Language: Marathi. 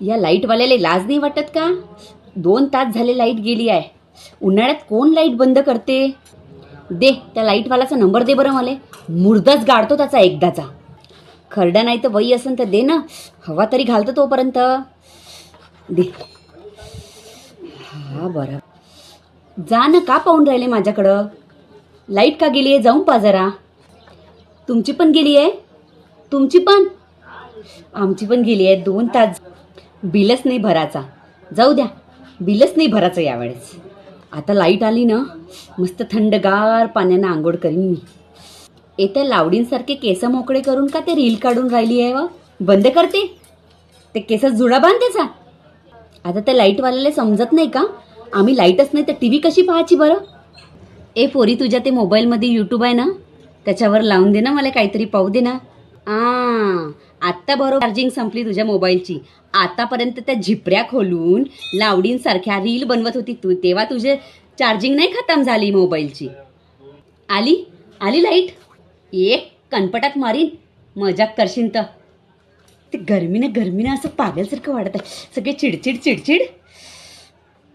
या लाईटवाल्याला लाज नाही वाटत का? दोन तास झाले लाइट गेली आहे. उन्हाळ्यात कोण लाइट बंद करते? दे त्या लाईटवाल्याचा नंबर दे बरं मला. मुर्दाच गाडतो त्याचा एकदाचा. खरडा नाही तर वही असेल तर दे ना. हवा तरी घालतो तोपर्यंत. दे. हा बरं. जा ना का पाहून राहिले माझ्याकडं? लाइट का गेली आहे जाऊन पा जरा. तुमची पण गेली आहे तुमची पण? आमची पण गेली आहे दोन तास बिलच नाही भराचा. जाऊ द्या बिलच नाही भराचं यावेळेस. आता लाइट आली ना मस्त थंडगार पाण्यानं आंघोळ करीन मी. येत्या लावडींसारखे केस मोकळे करून का ते रील काढून राहिली आहे व? बंद करते? ते केस जुडा बांध त्याचा. आता त्या लाईटवाल्याला समजत नाही का? आम्ही लाईटच नाही तर टी व्ही कशी पाहायची बरं? ए पोरी तुझ्या ते मोबाईलमध्ये यूट्यूब आहे ना? त्याच्यावर लावून दे ना मला काहीतरी पाहू दे ना. आ आत्ता बरोबर चार्जिंग संपली तुझ्या मोबाईलची आतापर्यंत त्या झिपऱ्या खोलून लावडींसारख्या रील बनवत होती तू. तेव्हा तुझे चार्जिंग नाही खतम झाली मोबाईलची आली? आली लाइट एक कणपटात मारीन. मजाक करशील तर. ते गरमीनं गरमीनं असं पागलसारखं वाटत आहे. सगळे चिडचिड चिडचिड.